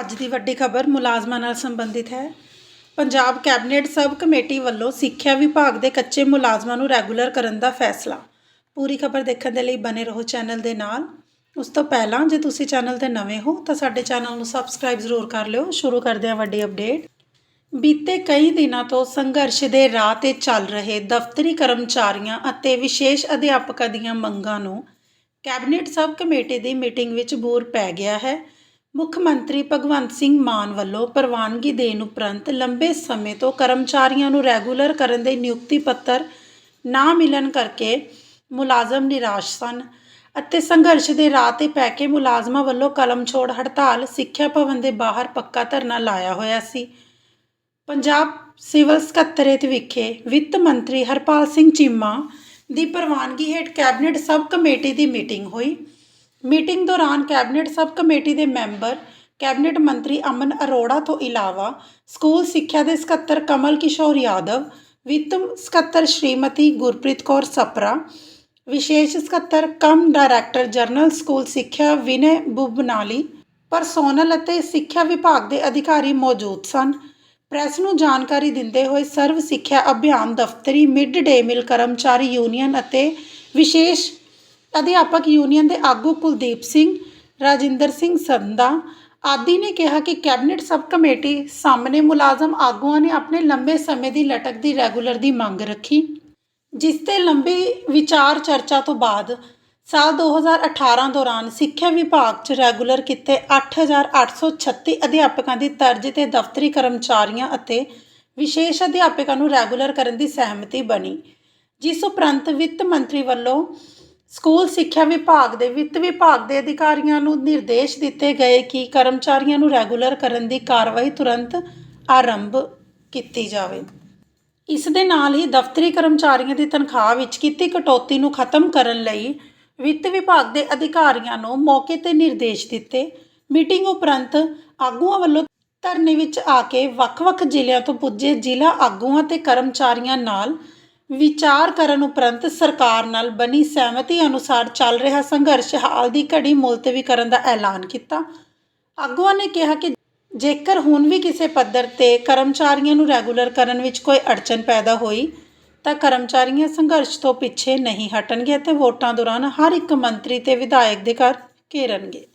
ਅੱਜ ਦੀ ਵੱਡੀ ਖਬਰ ਮੁਲਾਜ਼ਮਾਂ ਨਾਲ ਸੰਬੰਧਿਤ ਹੈ। ਪੰਜਾਬ ਕੈਬਨਿਟ ਸਬ ਕਮੇਟੀ ਵੱਲੋਂ ਸਿੱਖਿਆ ਵਿਭਾਗ ਦੇ ਕੱਚੇ ਮੁਲਾਜ਼ਮਾਂ ਨੂੰ ਰੈਗੂਲਰ ਕਰਨ ਦਾ ਫੈਸਲਾ। ਪੂਰੀ ਖਬਰ ਦੇਖਣ ਦੇ ਲਈ ਬਨੇ ਰਹੋ ਚੈਨਲ ਦੇ ਨਾਲ। ਉਸ ਤੋਂ ਪਹਿਲਾਂ ਜੇ ਤੁਸੀਂ ਚੈਨਲ ਤੇ ਨਵੇਂ ਹੋ ਤਾਂ ਸਾਡੇ ਚੈਨਲ ਨੂੰ ਸਬਸਕ੍ਰਾਈਬ ਜ਼ਰੂਰ ਕਰ ਲਿਓ। ਸ਼ੁਰੂ ਕਰਦੇ ਹਾਂ ਵੱਡੀ ਅਪਡੇਟ। ਬੀਤੇ ਕਈ ਦਿਨਾਂ ਤੋਂ ਸੰਘਰਸ਼ ਦੇ ਰਾਹ ਤੇ ਚੱਲ ਰਹੇ ਦਫ਼ਤਰੀ ਕਰਮਚਾਰੀਆਂ ਅਤੇ ਵਿਸ਼ੇਸ਼ ਅਧਿਆਪਕਾਂ ਦੀਆਂ ਮੰਗਾਂ ਨੂੰ ਕੈਬਨਿਟ ਸਬ ਕਮੇਟੀ ਦੀ ਮੀਟਿੰਗ ਵਿੱਚ ਬੂਰ ਪੈ ਗਿਆ ਹੈ। ਮੁੱਖ ਮੰਤਰੀ ਭਗਵੰਤ ਸਿੰਘ ਮਾਨ ਵੱਲੋਂ ਪ੍ਰਵਾਨਗੀ ਦੇਣ ਉਪਰੰਤ ਲੰਬੇ ਸਮੇਂ ਤੋਂ ਕਰਮਚਾਰੀਆਂ ਨੂੰ ਰੈਗੂਲਰ ਕਰਨ ਦੇ ਨਿਯੁਕਤੀ ਪੱਤਰ ਨਾ ਮਿਲਣ ਕਰਕੇ ਮੁਲਾਜ਼ਮ ਨਿਰਾਸ਼ ਸਨ ਅਤੇ ਸੰਘਰਸ਼ ਦੇ ਰਾਹ ਤੇ ਪੈ ਕੇ ਮੁਲਾਜ਼ਮਾਂ ਵੱਲੋਂ ਕਲਮ ਛੋੜ ਹੜਤਾਲ ਸਿੱਖਿਆ ਭਵਨ ਦੇ ਬਾਹਰ ਪੱਕਾ ਧਰਨਾ ਲਾਇਆ ਹੋਇਆ ਸੀ। ਪੰਜਾਬ ਸਿਵਲ ਸਕੱਤਰੇਤ ਵਿਖੇ ਵਿੱਤ ਮੰਤਰੀ ਹਰਪਾਲ ਸਿੰਘ ਚੀਮਾ ਦੀ ਪ੍ਰਵਾਨਗੀ ਹੇਠ ਕੈਬਨਿਟ ਸਬ ਕਮੇਟੀ ਦੀ ਮੀਟਿੰਗ ਹੋਈ। ਮੀਟਿੰਗ ਦੌਰਾਨ ਕੈਬਨਿਟ ਸਬ ਕਮੇਟੀ ਦੇ ਮੈਂਬਰ, ਕੈਬਨਿਟ ਮੰਤਰੀ ਅਮਨ ਅਰੋੜਾ ਤੋਂ ਇਲਾਵਾ ਸਕੂਲ ਸਿੱਖਿਆ ਦੇ ਸਕੱਤਰ ਕਮਲ ਕਿਸ਼ੋਰ ਯਾਦਵ, ਵਿੱਤ ਸਕੱਤਰ ਸ਼੍ਰੀਮਤੀ ਗੁਰਪ੍ਰੀਤ ਕੌਰ ਸਪਰਾ, ਵਿਸ਼ੇਸ਼ ਸਕੱਤਰ ਕਮ ਡਾਇਰੈਕਟਰ ਜਨਰਲ ਸਕੂਲ ਸਿੱਖਿਆ ਵਿਨੇ ਬੁਬਨਾਲੀ, ਪਰਸੋਨਲ ਅਤੇ ਸਿੱਖਿਆ ਵਿਭਾਗ ਦੇ ਅਧਿਕਾਰੀ ਮੌਜੂਦ ਸਨ। ਪ੍ਰੈਸ ਨੂੰ ਜਾਣਕਾਰੀ ਦਿੰਦੇ ਹੋਏ ਸਰਵ ਸਿੱਖਿਆ ਅਭਿਆਨ ਦਫ਼ਤਰੀ ਮਿਡ ਡੇ ਮਿਲ ਕਰਮਚਾਰੀ ਯੂਨੀਅਨ ਅਤੇ ਵਿਸ਼ੇਸ਼ ਅਧਿਆਪਕ ਯੂਨੀਅਨ ਦੇ ਆਗੂ ਕੁਲਦੀਪ ਸਿੰਘ, ਰਾਜਿੰਦਰ ਸਿੰਘ ਸੰਧਾ ਆਦਿ ਨੇ ਕਿਹਾ ਕਿ ਕੈਬਨਿਟ ਸਬ ਕਮੇਟੀ ਸਾਹਮਣੇ ਮੁਲਾਜ਼ਮ ਆਗੂਆਂ ਨੇ ਆਪਣੇ ਲੰਬੇ ਸਮੇਂ ਦੀ ਲਟਕ ਦੀ ਰੈਗੂਲਰ ਦੀ ਮੰਗ ਰੱਖੀ, ਜਿਸ ਤੇ ਲੰਬੀ ਵਿਚਾਰ ਚਰਚਾ ਤੋਂ ਬਾਅਦ ਸਾਲ 2018 ਦੌਰਾਨ ਸਿੱਖਿਆ ਵਿਭਾਗ 'ਚ ਰੈਗੂਲਰ ਕੀਤੇ 8836 ਅਧਿਆਪਕਾਂ ਦੀ ਤਰਜ ਤੇ ਦਫ਼ਤਰੀ ਕਰਮਚਾਰੀਆਂ ਅਤੇ ਵਿਸ਼ੇਸ਼ ਅਧਿਆਪਕਾਂ ਨੂੰ ਰੈਗੂਲਰ ਕਰਨ ਦੀ ਸਹਿਮਤੀ ਬਣੀ, ਜਿਸ ਉਪਰੰਤ ਵਿੱਤ ਮੰਤਰੀ ਵੱਲੋਂ ਸਕੂਲ ਸਿੱਖਿਆ ਵਿਭਾਗ ਦੇ ਵਿੱਤ ਵਿਭਾਗ ਦੇ ਅਧਿਕਾਰੀਆਂ ਨੂੰ ਨਿਰਦੇਸ਼ ਦਿੱਤੇ ਗਏ ਕਿ ਕਰਮਚਾਰੀਆਂ ਨੂੰ ਰੈਗੂਲਰ ਕਰਨ ਦੀ ਕਾਰਵਾਈ ਤੁਰੰਤ ਆਰੰਭ ਕੀਤੀ ਜਾਵੇ। ਇਸ ਦੇ ਨਾਲ ਹੀ ਦਫ਼ਤਰੀ ਕਰਮਚਾਰੀਆਂ ਦੀ ਤਨਖਾਹ ਵਿੱਚ ਕੀਤੀ ਕਟੌਤੀ ਨੂੰ ਖਤਮ ਕਰਨ ਲਈ ਵਿੱਤ ਵਿਭਾਗ ਦੇ ਅਧਿਕਾਰੀਆਂ ਨੂੰ ਮੌਕੇ ਤੇ ਨਿਰਦੇਸ਼ ਦਿੱਤੇ। ਮੀਟਿੰਗ ਉਪਰੰਤ ਆਗੂਆਂ ਵੱਲੋਂ ਧਰਨੇ ਵਿੱਚ ਆ ਕੇ ਵੱਖ-ਵੱਖ ਜ਼ਿਲ੍ਹਿਆਂ ਤੋਂ ਪੁੱਜੇ ਜ਼ਿਲ੍ਹਾ ਆਗੂਆਂ ਤੇ ਕਰਮਚਾਰੀਆਂ ਨਾਲ ਵਿਚਾਰ ਕਰਨ ਉਪਰੰਤ ਸਰਕਾਰ ਨਾਲ ਬਣੀ ਸਹਿਮਤੀ ਅਨੁਸਾਰ ਚੱਲ ਰਿਹਾ ਸੰਘਰਸ਼ ਹਾਲ ਦੀ ਘੜੀ ਮੁਲਤਵੀ ਕਰਨ ਦਾ ਐਲਾਨ ਕੀਤਾ। ਆਗੂਆਂ ਨੇ ਕਿਹਾ ਕਿ ਜੇਕਰ ਹੁਣ ਵੀ ਕਿਸੇ ਪੱਧਰ ਤੇ ਕਰਮਚਾਰੀਆਂ ਨੂੰ ਰੈਗੂਲਰ ਕਰਨ ਵਿੱਚ ਕੋਈ ਅੜਚਨ ਪੈਦਾ ਹੋਈ, ਤਾਂ ਕਰਮਚਾਰੀਆਂ ਸੰਘਰਸ਼ ਤੋਂ ਪਿੱਛੇ ਨਹੀਂ ਹਟਣਗੇ ਅਤੇ ਵੋਟਾਂ ਦੌਰਾਨ ਹਰ ਇੱਕ ਮੰਤਰੀ ਤੇ ਵਿਧਾਇਕ ਦੇ ਘਰ ਘੇਰਨਗੇ।